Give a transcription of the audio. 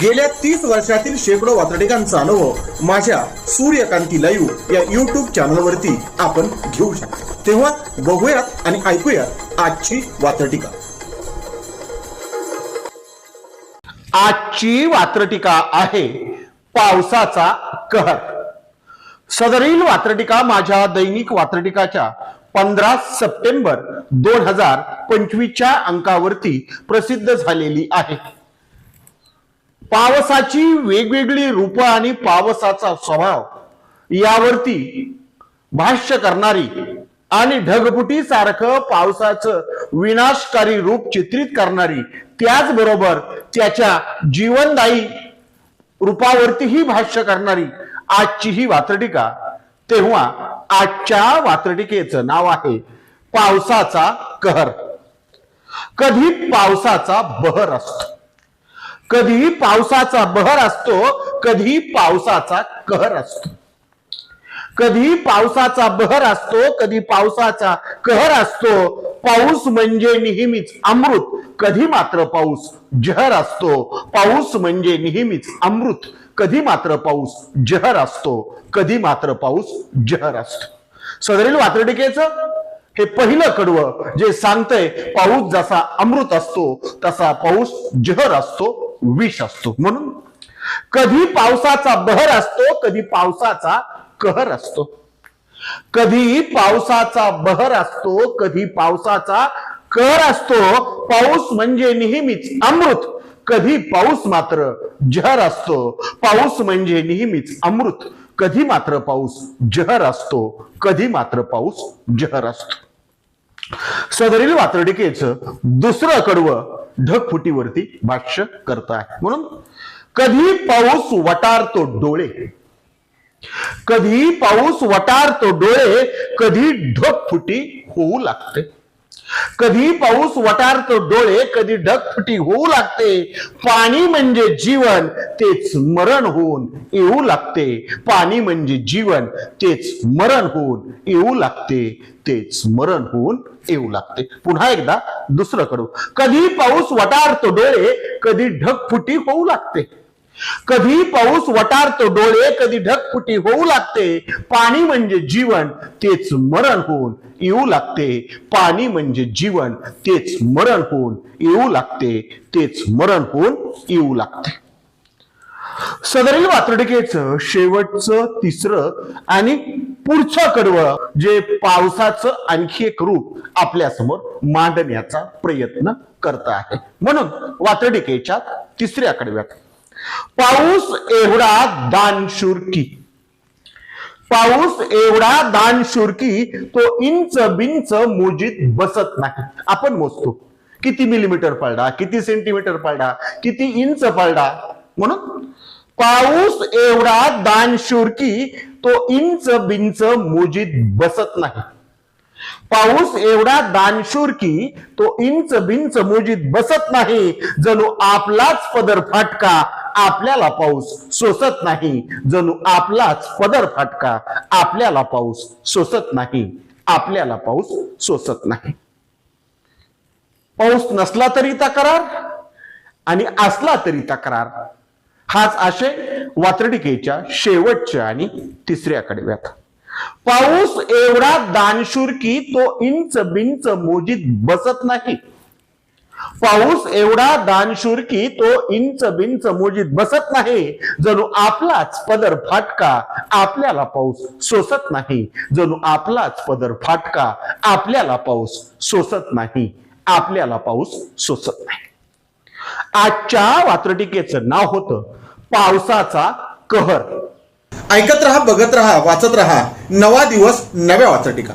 गेल्या तीस वर्षातील शेकडो वातडिकांचा अनुभव माझ्या सूर्यकांती लाईव्ह या युट्यूब चॅनलवरती आपण घेऊ शकतो. तेव्हा बघूयात आणि ऐकूयात आजची वातडिका आजची वात्रटिका आहे पावसाचा कहर. सदरील वात्रटिका माझ्या दैनिक वात्रटिकाच्या पंधरा सप्टेंबर दोन हजार पंचवीसच्या अंकावरती प्रसिद्ध झालेली आहे. पावसाची वेगवेगळी रूप आणि पावसाचा स्वभाव. यावरती भाष्य करणारी आणि ढगपुटी सारखं पावसाचं विनाशकारी रूप चित्रित करणारी त्याचबरोबर त्याच्या जीवनदायी रूपावरतीही भाष्य करणारी आजची ही वात्रटिका. तेव्हा आजच्या वात्रटिकेचं नाव आहे पावसाचा कहर. कधी पावसाचा बहर असतो. कधी पावसाचा बहर असतो कधी पावसाचा कहर असतो. कधी पावसाचा बहर असतो कधी पावसाचा कहर असतो पाऊस म्हणजे नेहमीच अमृत कधी मात्र पाऊस जहर असतो पाऊस म्हणजे नेहमीच अमृत कधी मात्र पाऊस जहर असतो कधी मात्र पाऊस जहर असतो. सदरील वात्रटिकेचं हे पहिलं कडवं जे सांगतंय पाऊस जसा अमृत असतो तसा पाऊस जहर असतो. विष असतो. म्हणून कधी पावसाचा बहर असतो कधी पावसाचा कहर असतो. कधी पावसाचा बहर असतो कधी पावसाचा कहर असतो. पाऊस म्हणजे नेहमीच अमृत. कधी पाऊस मात्र जहर असतो पाऊस म्हणजे नेहमीच अमृत. कधी मात्र पाऊस जहर असतो कधी मात्र पाऊस जहर असतो. सदरील वातडिकेचं दुसरं कडवं ढगफुटीवरती भाष्य करत आहे म्हणून कधी पाऊस वटारतो डोळे. कधी पाऊस वटारतो डोळे कधी ढगफुटी होऊ लागते. कधी पाऊस वटारतो डोळे कधी ढगफुटी होऊ लागते. पाणी म्हणजे जीवन तेच मरण होऊन येऊ लागते. पाणी म्हणजे जीवन तेच मरण होऊन येऊ लागते. तेच मरण होऊन येऊ लागते. पुन्हा एकदा दुसरं कडू. कधी पाऊस वटारतो डोळे कधी ढगफुटी होऊ लागते. कधी पाऊस वटारतो डोळे कधी ढगफुटी होऊ लागते. पाणी म्हणजे जीवन तेच मरण होऊन येऊ लागते. पाणी म्हणजे जीवन तेच मरण होऊन येऊ लागते. तेच मरण होऊन येऊ लागते. सदरील वात्रटिकेचं शेवटचं तिसरं आणि पुढचं कडवं जे पावसाचं आणखी एक रूप आपल्यासमोर मांडण्याचा प्रयत्न करत आहे. म्हणून वातडिकेच्या तिसऱ्या कडव्यात पाऊस एवढा दानशुरकी. पाऊस एवढा दानशुरकी तो इंच बिंच मोजीत बसत नाही. आपण मोजतो. किती मिलीमीटर पडला किती सेंटीमीटर पडला किती इंच पडला म्हणून पाऊस एवढा दानशुरकी तो इंच बिंच मोजीत बसत नाही. पाऊस एवढा दानशूर की तो इंच बिंच मोजीत बसत नाही. जणू आपलाच पदर फाटका आपल्याला पाऊस सोसत नाही. जणू आपलाच पदर फाटका आपल्याला पाऊस सोसत नाही. आपल्याला पाऊस सोसत नाही. पाऊस नसला तरी तक्रार आणि असला तरी तक्रार. हाच आशय वात्रडिकेच्या शेवटच्या आणि तिसऱ्या कडव्यात पाऊस एवढा दानशूर की तो इंच बिंच मोजीत बसत नाही. पाऊस एवढा दानशूर की तो इंच बिंच मोजीत बसत नाही. जणू आपलाच पदर फाटका आपल्याला पाऊस सोसत नाही. जणू आपलाच पदर फाटका आपल्याला पाऊस सोसत नाही. आपल्याला पाऊस सोसत नाही. आजच्या वात्रटिकेचं नाव होतं पावसाचा कहर. ऐकत रहा बघत रहा वाचत रहा. नवा दिवस नव्या वाचटिका